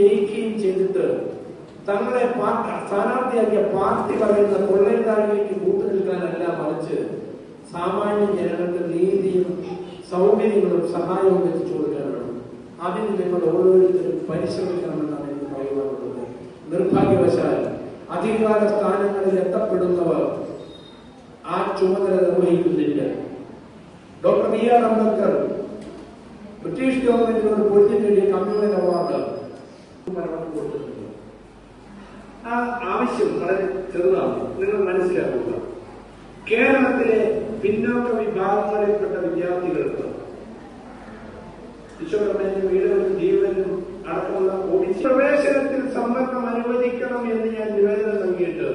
ജയിക്കുകയും ചെയ്തിട്ട് തങ്ങളെ സ്ഥാനാർത്ഥിയാക്കിയ പാർട്ടി പറയുന്ന കൊള്ളയിലേക്ക് കൂട്ടു നിൽക്കാനല്ല മറിച്ച് സാമാന്യ ജനങ്ങൾക്ക് നീതിയും സൗകര്യങ്ങളും സഹായവും എത്തിച്ചു കൊടുക്കാനാണ് അതിന് നിങ്ങൾ ഓരോരുത്തരും പരിശ്രമിക്കണമെന്നാണ് എനിക്ക് പറയുവാനുള്ളത്. നിർഭാഗ്യവശാൽ അധികാര സ്ഥാനങ്ങളിൽ എത്തപ്പെടുന്നവർ ആ ചുമതല നിർവഹിക്കുന്നില്ല. Doctor B R Ambedkar British ഗവൺമെന്റിനോട് പൊളിഞ്ഞു നേടിയ കമ്മ്യൂണൽ അവാർഡ് മരണം കൊടുത്തിട്ടുണ്ട് ആ ആവശ്യം വളരെ ചെറുതാണ്. നിങ്ങൾ മനസ്സിലാക്കുക. കേരളത്തിലെ പിന്നോക്ക വിഭാഗങ്ങളിൽപ്പെട്ട വിദ്യാർത്ഥികൾക്ക് വിശ്വകർമ്മനും വീടുകളും ജീവനും അടക്കമുള്ള പ്രവേശനത്തിൽ സമ്പർക്കം അനുവദിക്കണം എന്ന് ഞാൻ നിവേദനം നൽകിയിട്ട്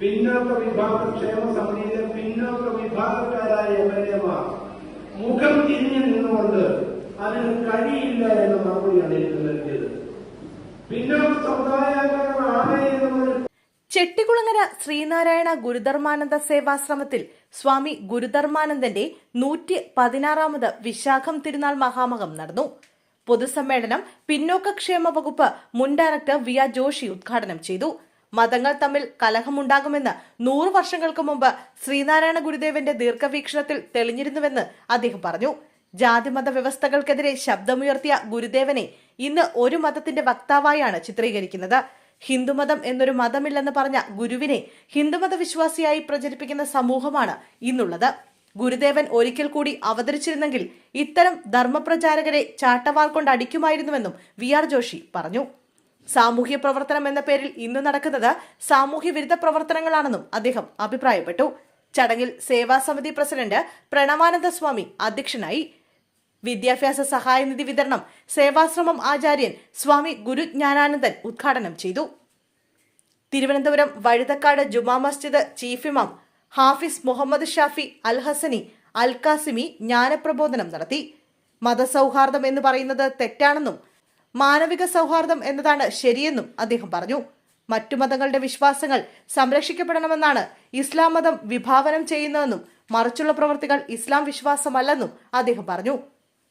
പിന്നോക്ക വിഭാഗ ക്ഷേമ സമിതിയിലെ പിന്നോക്ക വിഭാഗക്കാരായ എം എൽ എമാർ മുഖം തിരിഞ്ഞു നിന്നുകൊണ്ട് അതിന് കഴിയില്ല എന്ന മറുപടി എനിക്ക് ചെട്ടികുളങ്ങര ശ്രീനാരായണ ഗുരുധർമാനന്ദ സേവാശ്രമത്തിൽ സ്വാമി ഗുരുധർമാനന്ദന്റെ നൂറ്റി പതിനാറാമത് വിശാഖം തിരുനാൾ മഹാമകം നടന്നു. പൊതുസമ്മേളനം പിന്നോക്കക്ഷേമ വകുപ്പ് മുൻ ഡയറക്ടർ വി ആർ ജോഷി ഉദ്ഘാടനം ചെയ്തു. മതങ്ങൾ തമ്മിൽ കലഹമുണ്ടാകുമെന്ന് നൂറു വർഷങ്ങൾക്ക് മുമ്പ് ശ്രീനാരായണ ഗുരുദേവന്റെ ദീർഘവീക്ഷണത്തിൽ തെളിഞ്ഞിരുന്നുവെന്ന് അദ്ദേഹം പറഞ്ഞു. ജാതിമത വ്യവസ്ഥകൾക്കെതിരെ ശബ്ദമുയർത്തിയ ഗുരുദേവനെ ഇന്ന് ഒരു മതത്തിന്റെ വക്താവായാണ് ചിത്രീകരിക്കുന്നത്. ഹിന്ദുമതം എന്നൊരു മതമില്ലെന്ന് പറഞ്ഞ ഗുരുവിനെ ഹിന്ദുമത വിശ്വാസിയായി പ്രചരിപ്പിക്കുന്ന സമൂഹമാണ് ഇന്നുള്ളത്. ഗുരുദേവൻ ഒരിക്കൽ കൂടി അവതരിച്ചിരുന്നെങ്കിൽ ഇത്തരം ധർമ്മപ്രചാരകരെ ചാട്ടവാർ കൊണ്ട് അടിക്കുമായിരുന്നുവെന്നും വി ആർ ജോഷി പറഞ്ഞു. സാമൂഹ്യ പ്രവർത്തനം എന്ന പേരിൽ ഇന്ന് നടക്കുന്നത് സാമൂഹ്യ വിരുദ്ധ പ്രവർത്തനങ്ങളാണെന്നും അദ്ദേഹം അഭിപ്രായപ്പെട്ടു. ചടങ്ങിൽ സേവാ സമിതി പ്രസിഡന്റ് പ്രണവാനന്ദ സ്വാമി അധ്യക്ഷനായി വിദ്യാഭ്യാസ സഹായനിധി വിതരണം സേവാശ്രമം ആചാര്യൻ സ്വാമി ഗുരുജ്ഞാനാനന്ദൻ ഉദ്ഘാടനം ചെയ്തു. തിരുവനന്തപുരം വഴുതക്കാട് ജുമാ മസ്ജിദ് ചീഫ് ഇമാം ഹാഫിസ് മുഹമ്മദ് ഷാഫി അൽ ഹസനി അൽ കാസിമി ജ്ഞാനപ്രബോധനം നടത്തി. മതസൗഹാർദ്ദം എന്ന് പറയുന്നത് തെറ്റാണെന്നും മാനവിക സൗഹാർദ്ദം എന്നതാണ് ശരിയെന്നും അദ്ദേഹം പറഞ്ഞു. മറ്റു മതങ്ങളുടെ വിശ്വാസങ്ങൾ സംരക്ഷിക്കപ്പെടണമെന്നാണ് ഇസ്ലാം മതം വിഭാവനം ചെയ്യുന്നതെന്നും മറിച്ചുള്ള പ്രവൃത്തികൾ ഇസ്ലാം വിശ്വാസമല്ലെന്നും അദ്ദേഹം പറഞ്ഞു.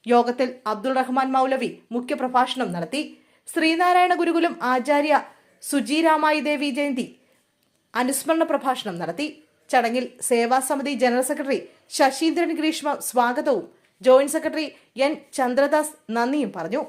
യോഗത്തിൽ അബ്ദുൾ റഹ്മാൻ മൗലവി മുഖ്യപ്രഭാഷണം നടത്തി. ശ്രീനാരായണ ഗുരുകുലം ആചാര്യ സുജി ദേവി ജയന്തി അനുസ്മരണ പ്രഭാഷണം നടത്തി. ചടങ്ങിൽ സേവാസമിതി ജനറൽ സെക്രട്ടറി ശശീന്ദ്രൻ ഗ്രീഷ്മ സ്വാഗതവും ജോയിന്റ് സെക്രട്ടറി എൻ ചന്ദ്രദാസ് നന്ദിയും പറഞ്ഞു.